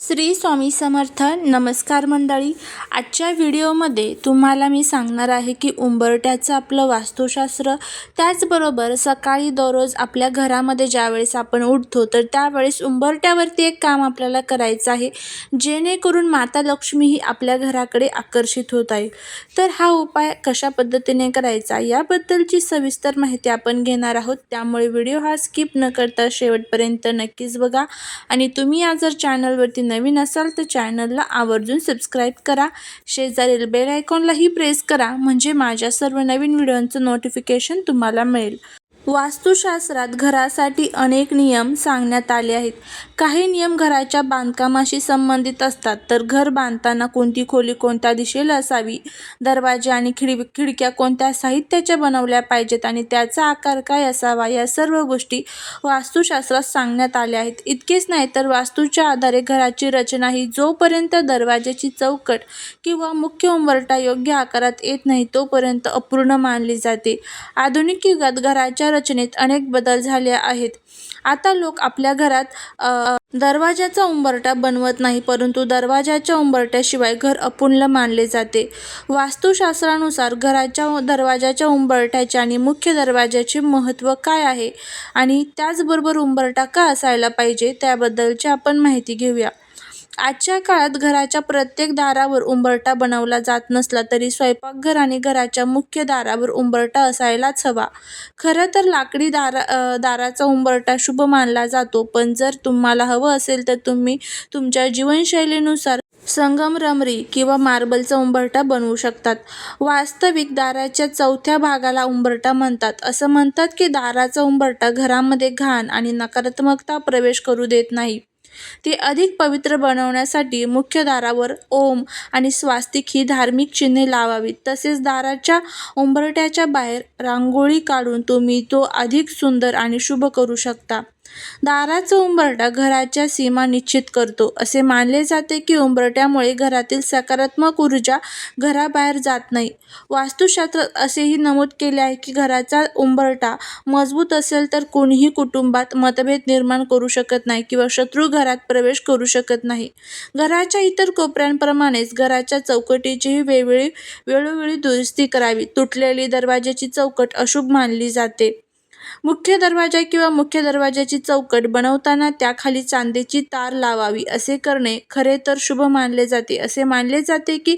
श्री स्वामी समर्थ नमस्कार मंडळी. आजच्या व्हिडिओमध्ये तुम्हाला मी सांगणार आहे की उंबरट्याचं आपलं वास्तुशास्त्र त्याचबरोबर सकाळी दररोज आपल्या घरामध्ये ज्यावेळेस आपण उठतो तर त्यावेळेस उंबरट्यावरती एक काम आपल्याला करायचं आहे जेणेकरून माता लक्ष्मी ही आपल्या घराकडे आकर्षित होत आहे. तर हा उपाय कशा पद्धतीने करायचा याबद्दलची सविस्तर माहिती आपण घेणार आहोत. त्यामुळे व्हिडिओ हा स्किप न करता शेवटपर्यंत नक्कीच बघा. आणि तुम्ही आज जर चॅनलवरती नवीन असाल तर चॅनलला आवर्जून सबस्क्राईब करा. शेजारील बेल आयकॉनलाही प्रेस करा. म्हणजे माझ्या सर्व नवीन व्हिडिओंचं नोटिफिकेशन तुम्हाला मिळेल. वास्तुशास्त्रात घरासाठी अनेक नियम सांगण्यात आले आहेत. काही नियम घराच्या बांधकामाशी संबंधित असतात. तर घर बांधताना कोणती खोली कोणत्या दिशेला असावी? दरवाजे आणि खिड खिडक्या कोणत्या साहित्याच्या बनवल्या पाहिजेत? आणि त्याचा आकार काय असावा? या सर्व गोष्टी वास्तुशास्त्रात सांगण्यात आल्या आहेत. इतकेच नाही तर वास्तूच्या आधारे घराची रचना ही जोपर्यंत दरवाजाची चौकट किंवा मुख्य उंबरटा योग्य आकारात येत नाही तोपर्यंत अपूर्ण मानली जाते. आधुनिक युगात घराच्या रचनेत अनेक बदल झाले आहेत. आता लोक आपल्या घरात दरवाजाचा उंबरटा बनवत नाही परंतु दरवाजाच्या उंबरट्याशिवाय घर अपूर्ण मानले जाते. वास्तुशास्त्रानुसार घराच्या दरवाजाच्या उंबरट्याचे आणि मुख्य दरवाजाचे महत्त्व काय आहे? आणि त्याचबरोबर उंबरटा का असायला पाहिजे? त्याबद्दलची आपण माहिती घेऊया. आजच्या काळात घराच्या प्रत्येक दारावर उंबरटा बनवला जात नसला तरी स्वयंपाकघर आणि घराच्या मुख्य दारावर उंबरटा असायलाच हवा. खरं तर लाकडी दारा दाराचा उंबरटा शुभ मानला जातो पण जर तुम्हाला हवं असेल तर तुम्ही तुमच्या जीवनशैलीनुसार संगमरमरी किंवा मार्बलचा उंबरटा बनवू शकतात. वास्तविक दाराच्या चौथ्या भागाला उंबरटा म्हणतात. असं म्हणतात की दाराचा उंबरटा घरामध्ये घाण आणि नकारात्मकता प्रवेश करू देत नाही. ती अधिक पवित्र बनवण्यासाठी मुख्य दारावर ओम आणि स्वास्तिक ही धार्मिक चिन्हे लावावीत. तसेच दाराच्या उंबरट्याच्या बाहेर रांगोळी काढून तुम्ही तो अधिक सुंदर आणि शुभ करू शकता. दाराचा उंबरटा घराच्या सीमा निश्चित करतो. असे मानले जाते की उंबरट्यामुळे घरातील सकारात्मक ऊर्जा घराबाहेर जात नाही. वास्तुशास्त्रात असेही नमूद केले आहे की घराचा उंबरटा मजबूत असेल तर कोणीही कुटुंबात मतभेद निर्माण करू शकत नाही किंवा शत्रू घरात प्रवेश करू शकत नाही. घराच्या इतर कोपऱ्यांप्रमाणेच घराच्या चौकटीचीही वेळवेळी वेळोवेळी दुरुस्ती करावी. तुटलेली दरवाजाची चौकट अशुभ मानली जाते. मुख्य दरवाजा किंवा मुख्य दरवाजाची चौकट बनवताना त्याखाली चांदीची तार लावावी असे करणे खरे तर शुभ मानले जाते. असे मानले जाते की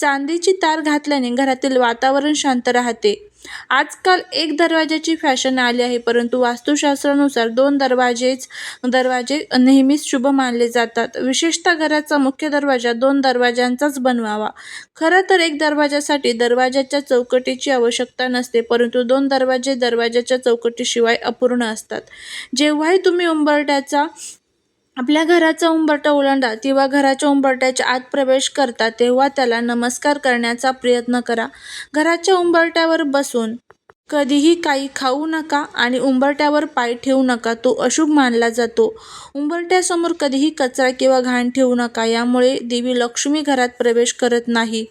चांदीची तार घातल्याने घरातील वातावरण शांत राहते. आजकाल एक दरवाजाची फॅशन आली आहे परंतु वास्तुशास्त्रानुसार दोन दरवाजेच दरवाजे नेहमीच शुभ मानले जातात. विशेषतः घराचा मुख्य दरवाजा दोन दरवाजांचाच बनवावा. खरं तर एक दरवाजासाठी दरवाजाच्या चौकटीची आवश्यकता नसते परंतु दोन दरवाजे दरवाजाच्या चौकटीशिवाय अपूर्ण असतात. जेव्हाही तुम्ही उंबरट्याचा आपल्या घराचा उंबरटा ओलांडा किंवा घराच्या उंबरट्याच्या आत प्रवेश करता तेव्हा त्याला नमस्कार करण्याचा प्रयत्न करा. घराच्या उंबरट्यावर बसून कधीही काही खाऊ नका आणि उंबरट्यावर पाय ठेवू नका तो अशुभ मानला जातो. उंबरट्यासमोर कधीही कचरा किंवा घाण ठेवू नका यामुळे देवी लक्ष्मी घरात प्रवेश करत नाही.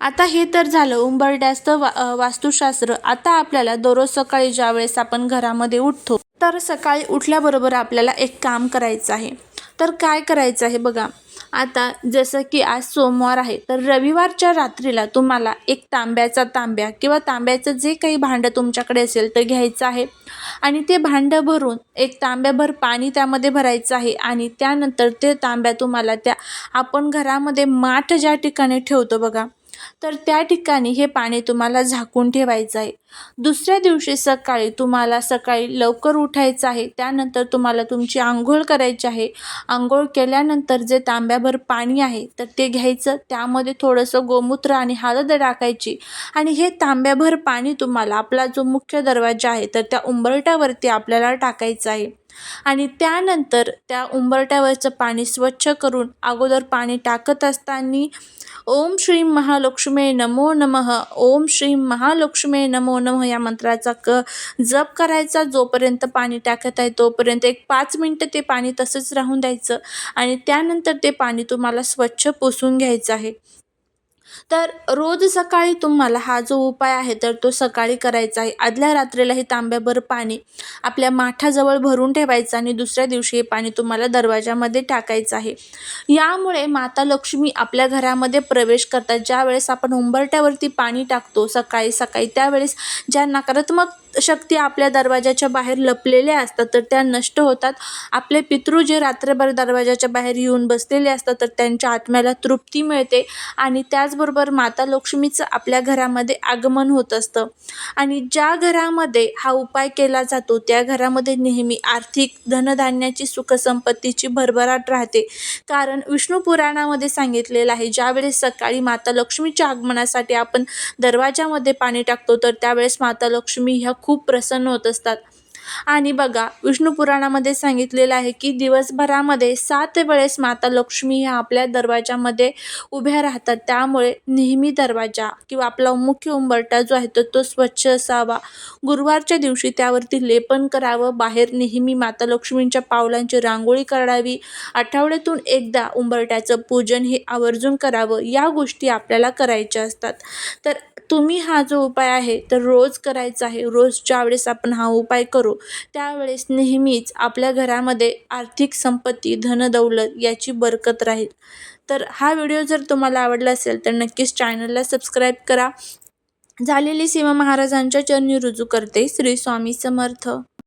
आता हे तर झालं उंबरट्याचं वा वास्तुशास्त्र. आता आपल्याला दररोज सकाळी ज्यावेळेस आपण घरामध्ये उठतो तर सकाळी उठल्याबरोबर आपल्याला एक काम करायचं आहे. तर काय करायचं आहे बघा. आता जसं की आज सोमवार आहे तर रविवारच्या रात्रीला तुम्हाला एक तांब्याचा तांब्या किंवा तांब्याचं जे काही भांडं तुमच्याकडे असेल ते घ्यायचं आहे. आणि ते भांडं भरून एक तांब्याभर पाणी त्यामध्ये भरायचं आहे आणि त्यानंतर ते तांब्या तुम्हाला त्या आपण घरामध्ये माठ ज्या ठिकाणी ठेवतो बघा तर त्या ठिकाणी हे पाणी तुम्हाला झाकून ठेवायचं आहे. दुसऱ्या दिवशी सकाळी तुम्हाला सकाळी लवकर उठायचं आहे. त्यानंतर तुम्हाला तुमची आंघोळ करायची आहे. आंघोळ केल्यानंतर जे तांब्याभर पाणी आहे तर ते घ्यायचं. त्यामध्ये थोडंसं गोमूत्र आणि हळद टाकायची. आणि हे तांब्याभर पाणी तुम्हाला आपला जो मुख्य दरवाजा आहे तर त्या उंबरट्यावरती आपल्याला टाकायचं आहे. आणि त्यानंतर त्या उंबरट्यावरचं पाणी स्वच्छ करून अगोदर पाणी टाकत असताना ओम श्री महालक्ष्मी नमो नमः ओम श्री महालक्ष्मी नमो नमः या मंत्राचा क जप करायचा. जोपर्यंत पाणी टाकत आहे तोपर्यंत एक पाच मिनटं ते पाणी तसंच राहून द्यायचं आणि त्यानंतर ते पाणी तुम्हाला स्वच्छ पुसून घ्यायचं आहे. तर रोज सकाळी तुम्हाला हा जो उपाय आहे तर तो सकाळी करायचा आहे. आदल्या रात्रीला हे तांब्याभर पाणी आपल्या माठाजवळ भरून ठेवायचं आणि दुसऱ्या दिवशी हे पाणी तुम्हाला दरवाजामध्ये टाकायचं आहे. यामुळे माता लक्ष्मी आपल्या घरामध्ये प्रवेश करतात. ज्यावेळेस आपण उंबरट्यावरती पाणी टाकतो सकाळी सकाळी त्यावेळेस ज्या नकारात्मक शक्ती आपल्या दरवाजाच्या बाहेर लपलेल्या असतात तर त्या नष्ट होतात. आपले पितृ जे रात्रभर दरवाजाच्या बाहेर येऊन बसलेले असतात तर त्यांच्या आत्म्याला तृप्ती मिळते आणि त्याचबरोबर माता लक्ष्मीचं आपल्या घरामध्ये आगमन होत असतं. आणि ज्या घरामध्ये हा उपाय केला जातो त्या घरामध्ये नेहमी आर्थिक धनधान्याची सुखसंपत्तीची भरभराट राहते. कारण विष्णू पुराणामध्ये सांगितलेलं आहे ज्यावेळेस सकाळी माता लक्ष्मीच्या आगमनासाठी आपण दरवाजामध्ये पाणी टाकतो तर त्यावेळेस माता लक्ष्मी ह्या खूप प्रसन्न होत असतात. आणि बघा विष्णू पुराणामध्ये सांगितलेलं आहे की दिवसभरामध्ये सात वेळेस माता लक्ष्मी ह्या आपल्या दरवाजामध्ये उभ्या राहतात. त्यामुळे नेहमी दरवाजा किंवा आपला मुख्य उंबरटा जो आहे तो तो स्वच्छ असावा. गुरुवारच्या दिवशी त्यावरती लेपन करावं. बाहेर नेहमी माता लक्ष्मींच्या पावलांची रांगोळी काढावी. आठवड्यातून एकदा उंबरट्याचं पूजन हे आवर्जून करावं. या गोष्टी आपल्याला करायच्या असतात. तर तुम्ही हा जो उपाय आहे तर रोज करायचा आहे. रोजच्या वेळेस आपण हा उपाय करू. त्यावेळेस नेहमीच आपल्या घरामध्ये आर्थिक संपत्ती धनदौलत याची बरकत राहील. तर हा व्हिडिओ जर तुम्हाला आवडला असेल तर नक्कीच चॅनलला सबस्क्राईब करा. झालेली सीमा महाराजांच्या चरणी रुजू करते श्री स्वामी समर्थ.